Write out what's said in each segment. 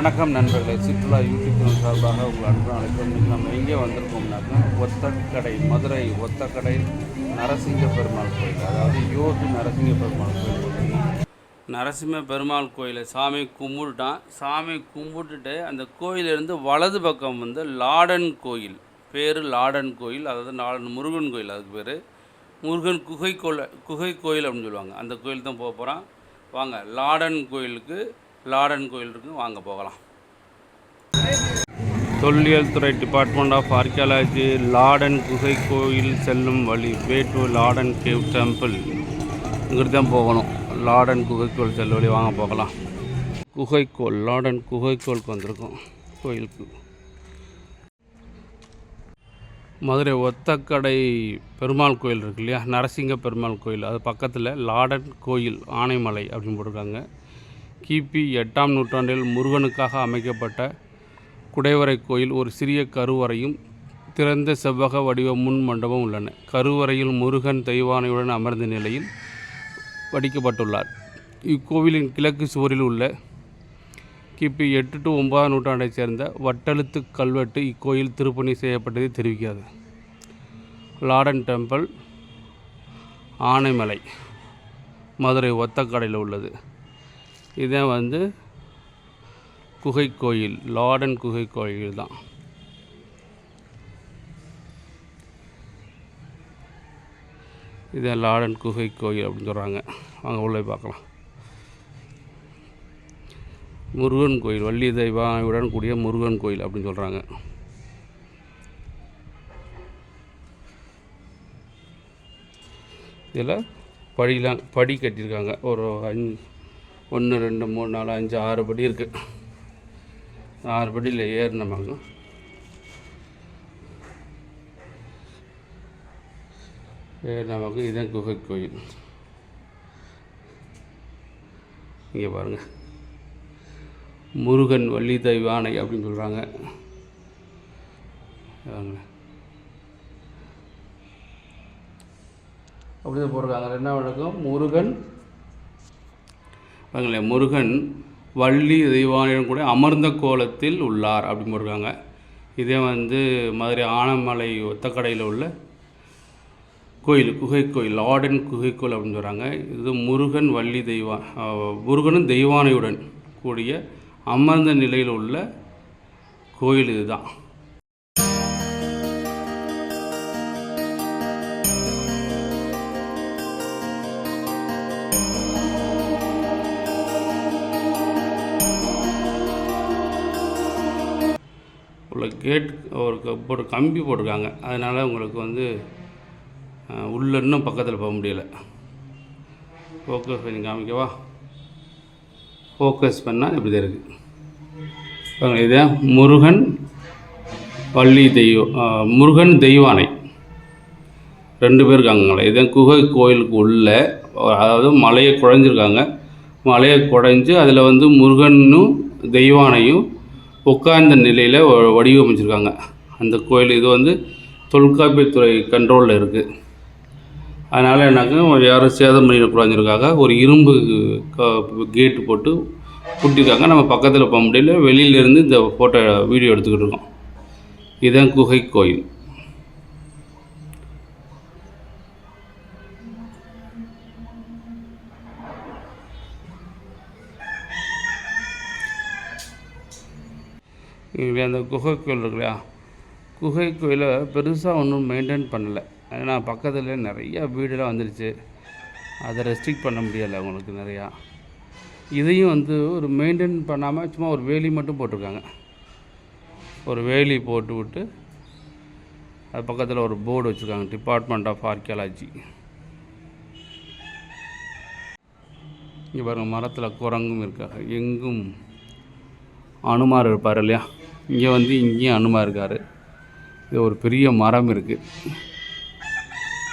வணக்கம் நண்பர்களே. சுற்றுலா யூடியூப் சார்பாக உங்கள் அன்பு அழைக்கும் நம்ம எங்கே வந்திருக்கோம்னாக்கா ஒத்தக்கடை மதுரை ஒத்தக்கடை நரசிங்க பெருமாள் கோயில் அதாவது யோகி நரசிங்க பெருமாள் கோயில் நரசிம்ம பெருமாள் கோயிலை சாமி கும்பிட்டுட்டான். சாமி கும்பிட்டுட்டு அந்த கோயிலிருந்து வலது பக்கம் வந்து லாடன் கோயில். பேர் லாடன் கோயில் அதாவது லாடன் முருகன் கோயில் அதுக்கு பேர். முருகன் குகை கோயில் குகை கோயில் அப்படின்னு சொல்லுவாங்க. அந்த கோயில் தான் போக போகிறான் வாங்க லாடன் கோயிலுக்கு லாடன் கோயில் இருக்குது வாங்க போகலாம். தொல்லியல் துறை டிபார்ட்மெண்ட் ஆஃப் ஆர்கியாலஜி லாடன் குகை கோயில் செல்லும் வழி way to Ladan cave temple. இங்கிட்டு தான் போகணும். லாடன் குகைக்கோள் செல்லும் வழி வாங்க போகலாம். குகைக்கோள் லாடன் குகைக்கோளுக்கு வந்திருக்கோம். கோயிலுக்கு. மதுரை ஒத்தக்கடை பெருமாள் கோயில் இருக்கு இல்லையா? நரசிங்க பெருமாள் கோயில். அது பக்கத்தில் லாடன் கோயில் ஆனைமலை அப்படின்னு போட்டிருக்காங்க. கிபி எட்டாம் நூற்றாண்டில் முருகனுக்காக அமைக்கப்பட்ட குடைவரை கோயில் ஒரு சிறிய கருவறையும் திறந்த செவ்வக வடிவ முன் மண்டபம் உள்ளன. கருவறையில் முருகன் தெய்வானையுடன் அமர்ந்த நிலையில் வடிக்கப்பட்டுள்ளார். இக்கோவிலின் கிழக்கு சுவரில் உள்ள கிபி எட்டு டு ஒன்பதாம் நூற்றாண்டைச் சேர்ந்த வட்டெழுத்து கல்வெட்டு இக்கோயில் திருப்பணி செய்யப்பட்டதை தெரிவிக்கிறது. லாடன் டெம்பிள் ஆனைமலை மதுரை ஒத்தக்கடையில் உள்ளது. இதான் வந்து குகை கோயில் லாடன் குகை கோயில் தான். இதான் லாடன் குகை கோயில் அப்படின்னு சொல்கிறாங்க வாங்க உள்ளே பார்க்கலாம். முருகன் கோயில் வள்ளி தெய்வாவுடன் கூடிய முருகன் கோயில் அப்படின்னு சொல்கிறாங்க இதில் படிலாம் படி கட்டியிருக்காங்க. ஒரு அஞ்சு ஒன்று ரெண்டு மூணு நாலு அஞ்சு ஆறு படி இருக்குது ஆறு படியில் ஏறினமாங்க ஏறினமாங்க இதுதான் குகை கோயில். இங்கே பாருங்கள் முருகன் வள்ளி தெய்வானை அப்படின்னு சொல்கிறாங்க அப்படிதான் போட்டிருக்காங்க. என்ன வழக்கம்? முருகன் பாருங்களேன் முருகன் வள்ளி தெய்வானிடம் கூட அமர்ந்த கோலத்தில் உள்ளார் அப்படின்னு போட்டிருக்காங்க. இதே வந்து மதுரை ஆனமலை ஒத்தக்கடையில் உள்ள கோயில் குகை கோயில் லார்டன் குகை கோயில் அப்படின்னு சொல்கிறாங்க இது முருகன் வள்ளி தெய்வா முருகனும் தெய்வானையுடன் கூடிய அமர்ந்த நிலையில் உள்ள கோயில் இதுதான். கேட் ஒரு போட்டு கம்பி போட்டிருக்காங்க. அதனால் உங்களுக்கு வந்து உள்ளே உள்ள இன்னும் பக்கத்தில் போக முடியல. ஃபோக்கஸ் பண்ணி காமிக்கவா? ஃபோக்கஸ் பண்ணால் இப்படி தான் இருக்குது பாருங்க இதே முருகன் பள்ளி தெய்வம் முருகன் தெய்வானை. ரெண்டு பேர் இருக்காங்களே இதான் குகை கோயிலுக்கு உள்ள அதாவது மலையை குழஞ்சிருக்காங்க. மலையை குடைஞ்சு அதில் வந்து முருகனும் தெய்வானையும் உட்கார்ந்த நிலையில் வடிவமைச்சிருக்காங்க. அந்த கோயில் இது வந்து தொல்காப்பியத்துறை கண்ட்ரோலில் இருக்குது அதனால் என்னாக்க யாரும் சேதம் பண்ணிடக்கூடாதுங்கிறதுக்காக ஒரு இரும்பு கேட்டு போட்டு பூட்டியிருக்காங்க நம்ம பக்கத்தில் போக முடியல. வெளியிலேருந்து இந்த ஃபோட்டோ வீடியோ எடுத்துக்கிட்டு இருக்கோம். இதுதான் குகை கோயில். இங்கே அந்த குகை கோயில் இருக்கு இல்லையா குகை கோயிலை பெருசாக ஒன்றும் மெயின்டைன் பண்ணலை. ஏன்னா பக்கத்தில் நிறையா வீடெல்லாம் வந்துடுச்சு அதை ரெஸ்ட்ரிக்ட் பண்ண முடியலை அவங்களுக்கு நிறையா. இதையும் வந்து ஒரு மெயின்டைன் பண்ணாமல் சும்மா ஒரு வேலி மட்டும் போட்டிருக்காங்க. ஒரு வேலி போட்டு விட்டு அது பக்கத்தில் ஒரு போர்டு வச்சுருக்காங்க டிபார்ட்மெண்ட் ஆஃப் ஆர்கியாலஜி இங்கே பாருங்க மரத்தில் குரங்கும் இருக்காங்க எங்கும் அனுமார் இருப்பார் இல்லையா? இங்கே வந்து இங்கேயும் அனுமார் இருக்கார். இது ஒரு பெரிய மரம் இருக்குது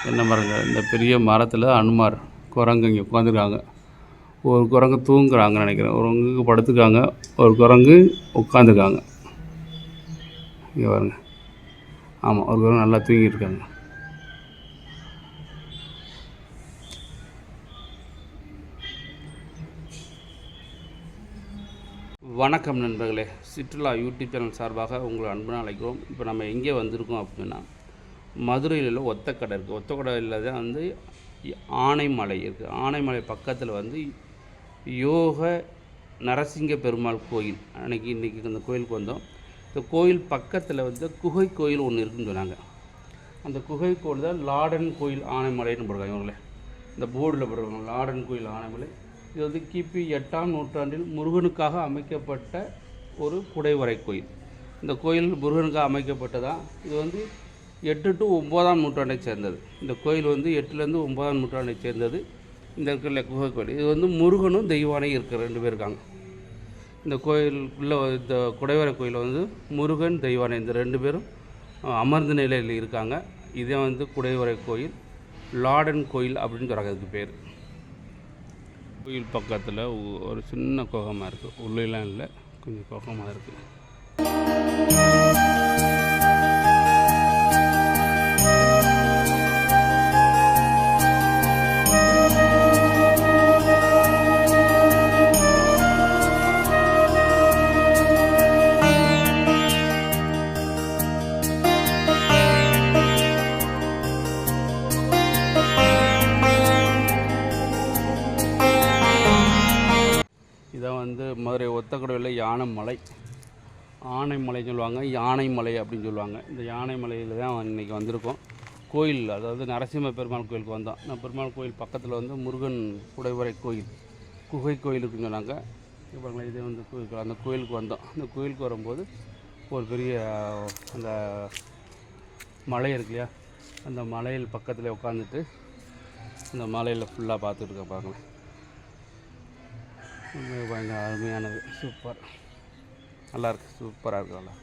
என்ன மரங்க? இந்த பெரிய மரத்தில் அனுமார் குரங்கு இங்கே உட்காந்துருக்காங்க ஒரு குரங்கு தூங்குறாங்கன்னு நினைக்கிறேன். ஒரு குரங்கு படுத்துக்காங்க ஒரு குரங்கு உட்காந்துருக்காங்க இங்கே பாருங்க. ஆமாம் ஒரு குரங்கு நல்லா தூங்கிட்டு இருக்காங்க வணக்கம் நண்பர்களே. சுற்றுலா யூடியூப் சேனல் சார்பாக உங்களை அன்புடன் அழைக்கிறோம். இப்போ நம்ம எங்கே வந்திருக்கோம் அப்படின்னா மதுரையில் உள்ள ஒத்தக்கடை இருக்குது ஒத்தக்கடையில் தான் வந்து ஆனைமலை இருக்குது ஆனைமலை பக்கத்தில் வந்து யோக நரசிங்க பெருமாள் கோயில். அன்னைக்கு இன்றைக்கி அந்த கோயிலுக்கு வந்தோம். இந்த கோயில் பக்கத்தில் வந்து குகை கோயில் ஒன்று இருக்குன்னு சொன்னாங்க. அந்த குகை கோயில் தான் லாடன் கோயில் ஆனைமலைன்னு போடுறாங்க இவங்களே. இந்த போர்டில் போடுறாங்க லாடன் கோயில் ஆனைமலை. இது வந்து கிபி எட்டாம் நூற்றாண்டில் முருகனுக்காக அமைக்கப்பட்ட ஒரு குடைவரை கோயில். இந்த கோயில் முருகனுக்காக அமைக்கப்பட்டதான் இது வந்து எட்டு டு ஒம்போதாம் நூற்றாண்டை சேர்ந்தது. இந்த கோயில் வந்து எட்டுலேருந்து ஒம்பதாம் நூற்றாண்டை சேர்ந்தது. இந்த இருக்கிற குகை கோயில். இது வந்து முருகனும் தெய்வானையும் இருக்கிற ரெண்டு பேர் இருக்காங்க. இந்த கோயிலுக்குள்ளே இந்த குடைவரை கோயிலில் வந்து முருகன் தெய்வானை இந்த ரெண்டு பேரும் அமர்ந்த நிலையில் இருக்காங்க. இதே வந்து குடைவரை கோயில் லாடன் கோயில் அப்படின்னு சொல்கிறாங்க அதுக்கு பேர். கோயில் பக்கத்தில் ஒரு சின்ன குகமாக இருக்குது உள்ளெல்லாம் இல்லை. கொஞ்சம் குகமாக இருக்குது மதுரை யானைமலை. ஆனைமலைன்னு சொல்லுவாங்க. யானைமலை அப்படின்னு சொல்லுவாங்க. இந்த யானைமலையில் தான் இன்றைக்கி வந்திருக்கோம். கோயில் அதாவது நரசிம்ம பெருமாள் கோயிலுக்கு வந்தோம். நான் பெருமாள் கோயில் பக்கத்தில் வந்து முருகன் குடைவரை கோயில் குகை கோயில் இருக்குன்னு சொன்னாங்க. இங்க பாருங்களேன் இதே வந்து கோயில் அந்த கோயிலுக்கு வந்தோம். அந்த கோயிலுக்கு வரும்போது ஒரு பெரிய அந்த மலை இருக்கு இல்லையா? அந்த மலையில் பக்கத்தில் உட்காந்துட்டு அந்த மலையில் ஃபுல்லாக பார்த்துட்டு இருக்க பாருங்களேன். பயங்கர அருமையானது. சூப்பர். நல்லாயிருக்கு சூப்பராக இருக்கு நல்லா.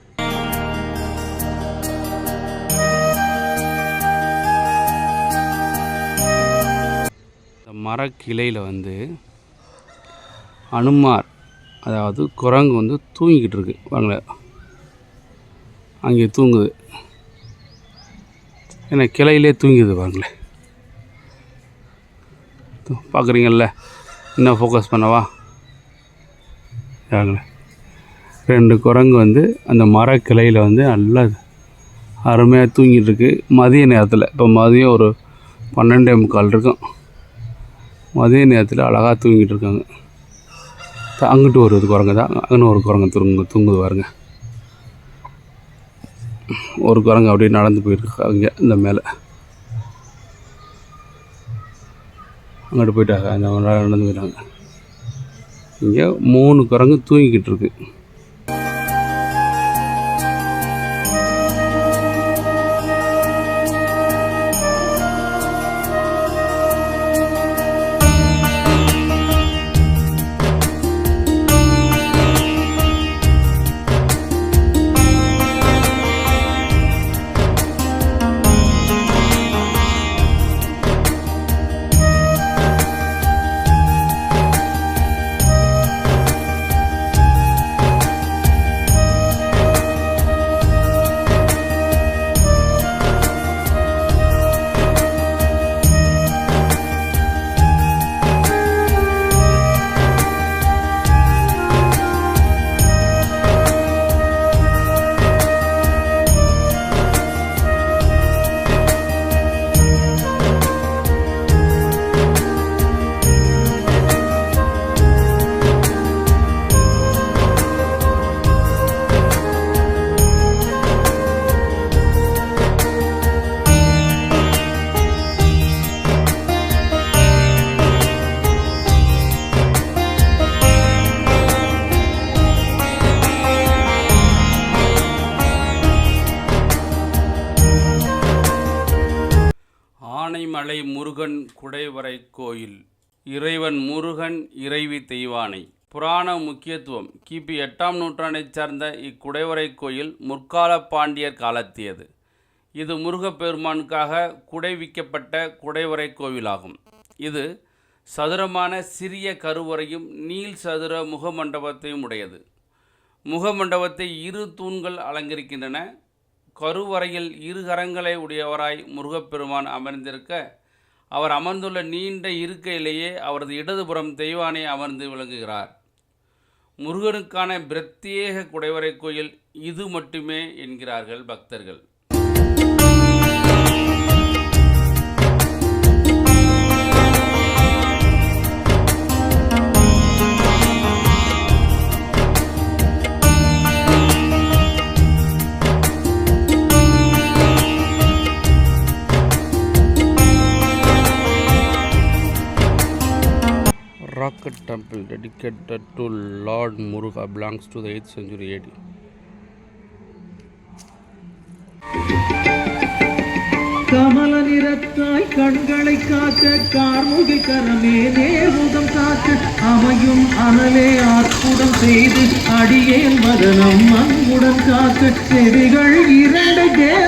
இந்த மரக்கிளையில் வந்து அனுமார் அதாவது குரங்கு வந்து தூங்கிக்கிட்டு இருக்கு. வாங்கல அங்கே தூங்குது. ஏன்னா கிளையிலே தூங்கிது பாருங்களேன். பார்க்குறீங்கள்ல இன்னும் ஃபோக்கஸ் பண்ணவா? பாருங்களேன் ரெண்டு குரங்கு வந்து அந்த மரக்கிளையில் வந்து நல்லா அருமையாக தூங்கிட்டு இருக்கு மதிய நேரத்தில் இப்போ மதியம் ஒரு பன்னெண்டே முக்கால் இருக்கும். மதிய நேரத்தில் அழகாக தூங்கிட்டு இருக்காங்க அங்கிட்டு ஒரு குரங்கு தான் அங்கே ஒரு குரங்கு தூங்கு தூங்குது பாருங்க. ஒரு குரங்கு அப்படியே நடந்து போயிருக்கு அங்கே இந்த மேலே. அங்கிட்டு போயிட்டாங்க அந்த நடந்து போயிட்டாங்க. இங்கே மூணு குரங்கு தூங்கிக்கிட்டு இருக்கு. முருகன் குடைவரை கோயில். இறைவன் முருகன் இறைவி தெய்வானை. புராண முக்கியத்துவம். கிபி எட்டாம் நூற்றாண்டைச் சார்ந்த இக்குடைவரை கோயில் முற்கால பாண்டியர் காலத்தியது. இது முருகப்பெருமானுக்காக குடைவிக்கப்பட்ட குடைவரை கோவிலாகும். இது சதுரமான சிறிய கருவறையும் நீள் சதுர முகமண்டபத்தையும் உடையது. முகமண்டபத்தை இரு தூண்கள் அலங்கரிக்கின்றன. கருவறையில் இரு கரங்களை உடையவராய் முருகப்பெருமான் அமர்ந்திருக்க அவர் அமர்ந்துள்ள நீண்ட இருக்கையிலேயே அவரது இடதுபுறம் தெய்வானை அமர்ந்து விளங்குகிறார். முருகனுக்கான பிரத்யேக குடைவரை கோயில் இது மட்டுமே என்கிறார்கள் பக்தர்கள். Rocket temple dedicated to Lord Muruga belongs to the 8th century AD. கமல நிறத்தாய் கண்களை காக்க கார்முகி கரமே நேமுகம் காக்க அமையும் அனலே ஆற்புடம் செய்து அடியேன் மதனம் அன்புடன் காக்க செவிகள் இரண்டு தேவ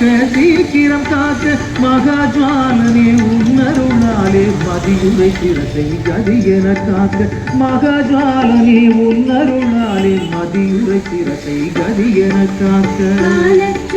காக்க சீக்கிரம் காக்க மகாஜ்வாலனே உன்னருளாலே மதியுரை சிரத்தை கதியென காக்க மகாஜ்வாலனே உன்னருளாலே மதியுரை சிரத்தை கதியென காக்க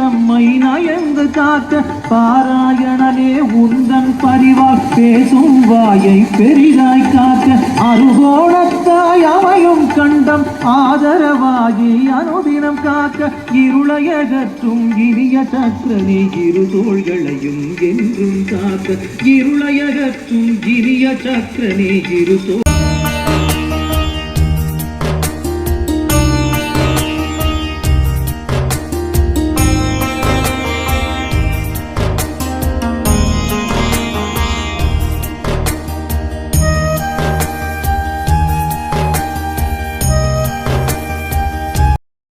தம்மை நயந்து காத்த பாராயணனே உந்தன் பரிவால் பேசும் வாயை பெரிதாய் காக்க அருகோணத்தாய் அமையும் கண்டம் ஆதரவாகி அனுதினம் காக்க இருளையகற்றும் இனிய சக்கரனே இரு தோள்களையும் என்றும் காக்க இருளையகற்றும் இனிய சக்கரனே இரு தோள்